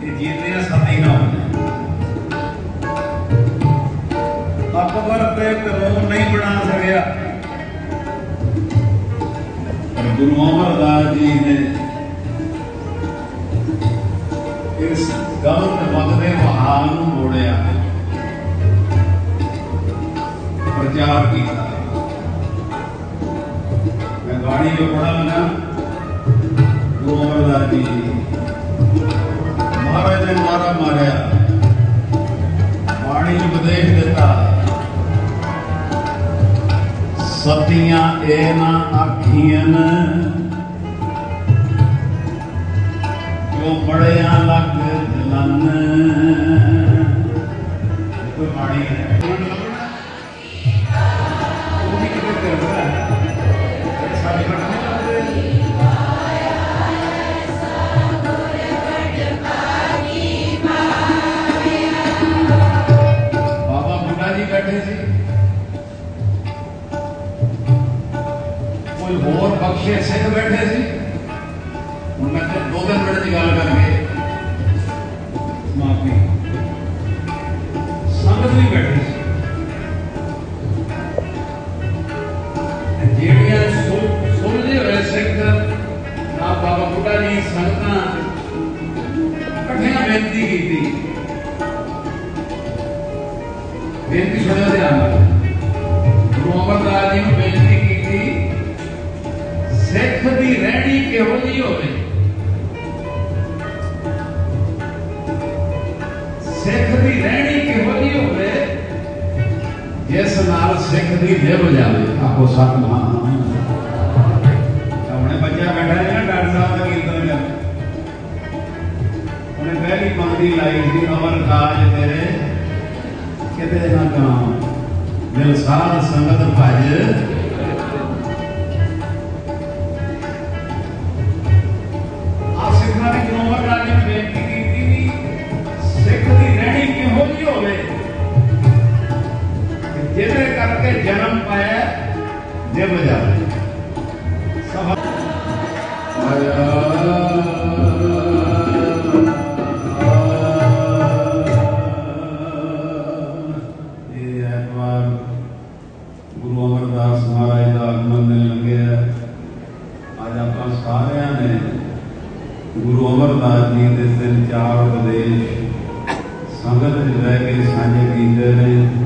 ਤੇ ਜੀਤਿਆਂ ਸਤੀ ਨਾ ਹੋਣਾ ਅਕਬਰ ਤੇ ਕਰੋਨ ਨਹੀਂ ਬਣਾ ਸਕਿਆ। ਪਰ ਗੁਰੂ ਅਮਰਦਾਸ ਜੀ ਨੇ ਇਸ ਗਲਤ ਵਗਦੇ ਵਹਾਅ ਨੂੰ ਮੋੜਿਆ ਪ੍ਰਚਾਰ ਕੀਤਾ ਮੈਂ ਬਾਣੀ ਜੋ ਪੜਾਂਗਾ ਗੁਰੂ ਮਾਰਾ ਮਾਰਿਆ। ਬਾਣੀ ਉਪਦੇਸ਼ ਦਿੱਤਾ। ਸਤੀਆਂ ਇਹ ਨਾ ਆਖੀਆਂ ਜੋ ਬੜਿਆਂ ਲੱਗ ਜਲਨ। ਕੋਈ ਬਾਣੀ ਹੈ? ਕੋਈ ਹੋਰ ਬਖਸ਼ੇ ਸਿੰਘ ਬੈਠੇ ਸੀ ਹੁਣ ਮੈਂ ਤੇ ਦੋ ਦਿਨ ਮਿੰਟ ਦੀ ਗੱਲ ਕਰਕੇ ਮਾਫੀ ਸੰਗਤ ਵੀ ਬੈਠੀ ਸੀ ਤੇ ਜਿਹੜੀਆਂ ਸੁਲ- ਸੁਲਝੇ ਹੋਏ ਸਿੱਖ ਨਾ ਬਾਬਾ ਬੁੱਢਾ ਜੀ ਸੰਗਤਾਂ ਇਕੱਠੀਆਂ ਬੇਨਤੀ ਕੀਤੀ ਬੇਨਤੀ ਸੁਣਿਓ ਧਿਆਨ ਨਾਲ ਨਾਲ ਸਿੱਖ ਦੀ ਲਿਵ ਜਾਵੇ ਆਪੋ ਸਤਿਨਾਮ ਆਪਣੇ ਬੱਚਾ ਬੈਠਾ ਹੈ ਨਾ ਡਾਕਟਰ ਸਾਹਿਬ ਦਾ ਕੀਰਤਨ ਕਰ ਉਹਨੇ ਪਹਿਲੀ ਪੰਕਤੀ ਲਾਈ ਸੀ ਅਮਰ ਕਾਜ ਤੇਰੇ ਕਿਤੇ ਨਾ ਕਾਮ ਦਿਲ ਸਾਧ ਸੰਗਤ ਭਜ ਜਨਮ ਪਾਇਆ ਜਿਵ ਜਾਵੇ ਸਭ ਇਹ ਐਤਵਾਰ ਗੁਰੂ ਅਮਰਦਾਸ ਮਹਾਰਾਜ ਦਾ ਆਗਮਨ ਦਿਨ ਲੰਘਿਆ ਅੱਜ ਆਪਾਂ ਸਾਰਿਆਂ ਨੇ ਗੁਰੂ ਅਮਰਦਾਸ ਜੀ ਦੇ ਤਿੰਨ ਚਾਰ ਉਪਦੇਸ਼ ਸੰਗਤ ਵਿੱਚ ਰਹਿ ਕੇ ਸਾਂਝੇ ਕੀਤੇ ਨੇ